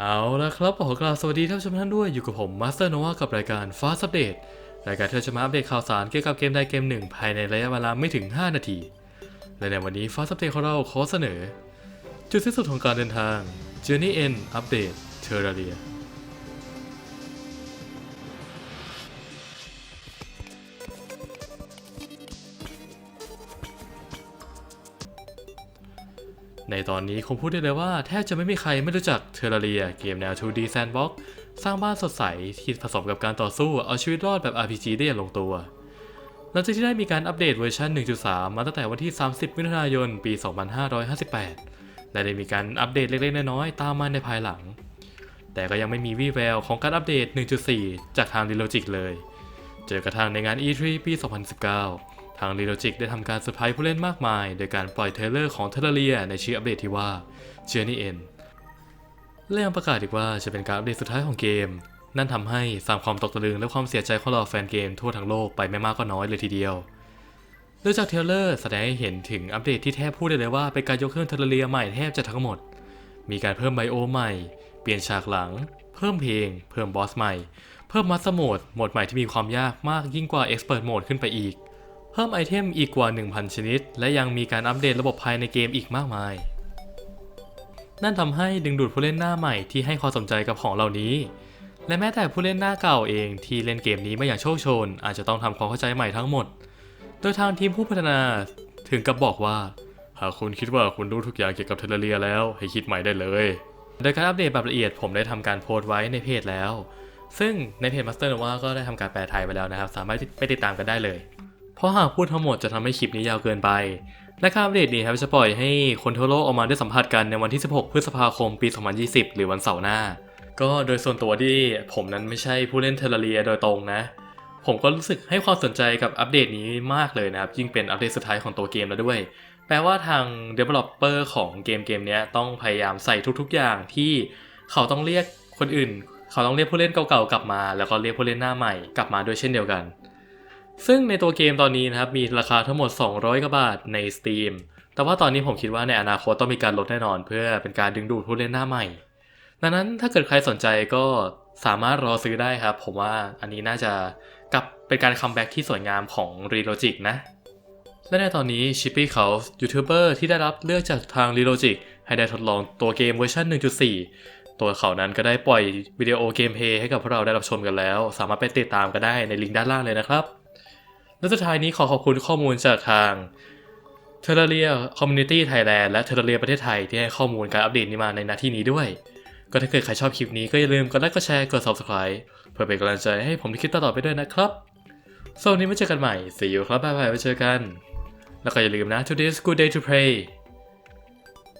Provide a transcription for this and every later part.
เอาละครับขอกราบสวัสดีท่านผู้ชมท่านด้วยอยู่กับผมมาสเตอร์โนวากับรายการ Fast Update รายการที่จะมาอัปเดตข่าวสารเกี่ยวกับเกมใดเกมหนึ่ง ภายในระยะเวลาไม่ถึง 5 นาที และในวันนี้ Fast Update ของเราขอเสนอ จุดสิ้นสุดของการเดินทาง Journey End Update Terraria ในตอนนี้คงพูดได้เลยว่าแทบจะไม่มีใครไม่รู้จักเทอร์เรียเกมแนว 2D Sandbox สร้างบ้านสดใสที่ผสมกับการต่อสู้เอาชีวิตรอดแบบ RPG ได้อย่างลงตัวหลังจากที่ได้มีการอัปเดตเวอร์ชัน 1.3 มาตั้งแต่วันที่ 30 มิถุนายน ปี 2558 และได้มีการอัปเดตเล็กๆ น้อยๆ ตามมาในภายหลัง แต่ก็ยังไม่มีวี่แววของการอัปเดต 1.4 จากทาง Relogic เลย เจอกระทั่งในงาน E3 ปี 2019าง Relogic ได้ทำการเซอร์ไพรส์ผู้เล่นมากมาย โดยการปล่อยเทเลอร์ของเทเลเรียในชื่ออัปเดตที่ว่า Journey End และยังประกาศอีกว่าจะเป็นการอัปเดตสุดท้ายของเกม นั่นทำให้สร้างความตกตะลึงและความเสียใจของเหล่าแฟนเกมทั่วทั้งโลกไปไม่มากก็น้อยเลยทีเดียวโดยจากเทเลอร์แสดงให้เห็นถึงอัปเดตที่แทบพูดได้เลยว่าเป็นการยกเครื่องเทเลเรียใหม่แทบจะทั้งหมด มีการเพิ่มไบโอใหม่ เปลี่ยนฉากหลัง เพิ่มเพลง เพิ่มบอสใหม่ เพิ่มมัสโหมดโหมดใหม่ที่มีความยากมากยิ่งกว่า Expert Mode ขึ้นไปอีก เพิ่มไอเทมอีกกว่า 1,000 ชนิด และยังมีการอัปเดตระบบภายในเกมอีกมากมาย นั่นทำให้ดึงดูดผู้เล่นหน้าใหม่ที่ให้ความสนใจกับของเหล่านี้ และแม้แต่ผู้เล่นหน้าเก่าเองที่เล่นเกมนี้มาอย่างโชคโชน อาจจะต้องทำความเข้าใจใหม่ทั้งหมด โดยทางทีมผู้พัฒนาถึงกับบอกว่า หากคุณคิดว่าคุณรู้ทุกอย่างเกี่ยวกับเทเลเรียแล้ว ให้คิดใหม่ได้เลย โดยการอัปเดตแบบละเอียดผมได้ทำการโพสต์ไว้ในเพจแล้ว ซึ่งในเพจ Master Nova ก็ได้ทำการแปลไทยไปแล้วนะครับ สามารถไปติดตามกันได้เลย ราะหากพูดทั้งหมดจะทำให้คลิปนี้ยาวเกินไป และการอัปเดตนี้ครับจะปล่อยให้คนทั่วโลกออกมาได้สัมผัสกันในวันที่ 16 พฤษภาคมปี 2020 หรือวันเสาร์หน้า ก็โดยส่วนตัวที่ผมนั้นไม่ใช่ผู้เล่นเทเลเรียโดยตรงนะ ผมก็รู้สึกให้ความสนใจกับอัปเดตนี้มากเลยนะครับ ยิ่งเป็นอัปเดตสุดท้ายของตัวเกมแล้วด้วย แปลว่าทาง Developer ของเกมเกมนี้ต้องพยายามใส่ทุกๆ อย่างที่เขาต้องเรียกคนอื่น เขาต้องเรียกผู้เล่นเก่าๆกลับมา แล้วก็เรียกผู้เล่นหน้าใหม่กลับมาด้วยเช่นเดียวกัน ซึ่งในตัวเกมตอนนี้นะครับมีราคาทั้งหมด 200กว่าบาทใน Steam แต่ว่าตอนนี้ผมคิดว่าในอนาคตต้องมีการลดแน่นอน เพื่อเป็นการดึงดูดผู้เล่นหน้าใหม่ ดังนั้นถ้าเกิดใครสนใจก็สามารถรอซื้อได้ครับ ผมว่าอันนี้น่าจะกับเป็นการคัมแบ็กที่สวยงามของ Relogic นะ และในตอนนี้ Chippy เขายูทูบเบอร์ที่ได้รับเลือกจากทาง Relogic ให้ได้ทดลองตัวเกมเวอร์ชัน1.4 ตัวเขานั้นก็ได้ปล่อยวิดีโอเกมเพย์ให้กับพวกเราได้รับชมกันแล้ว สามารถไปติดตามกันได้ในลิงก์ด้านล่างเลยนะครับ และสุดท้ายนี้ขอขอบคุณข้อมูลจากทางเทเลเรียคอมมูนิตี้ไทยแลนด์และเทเลเรียประเทศไทยที่ให้ข้อมูลการอัปเดตนี้มาในนาที่นี้ด้วย ก็ถ้าเกิดใครชอบคลิปนี้ก็อย่าลืมกดไลค์กดแชร์กด subscribe เพื่อเป็นกำลังใจให้ผมที่คลิปต่อไปด้วยนะครับสวันนี้มาเจอกันใหม่ see you ครับบ๊ายบายไว้เจอกัน แล้วก็อย่าลืมนะ today's good day to pray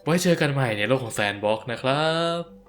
ไว้เจอกันใหม่ในโลกของแซนบ็อกนะครับ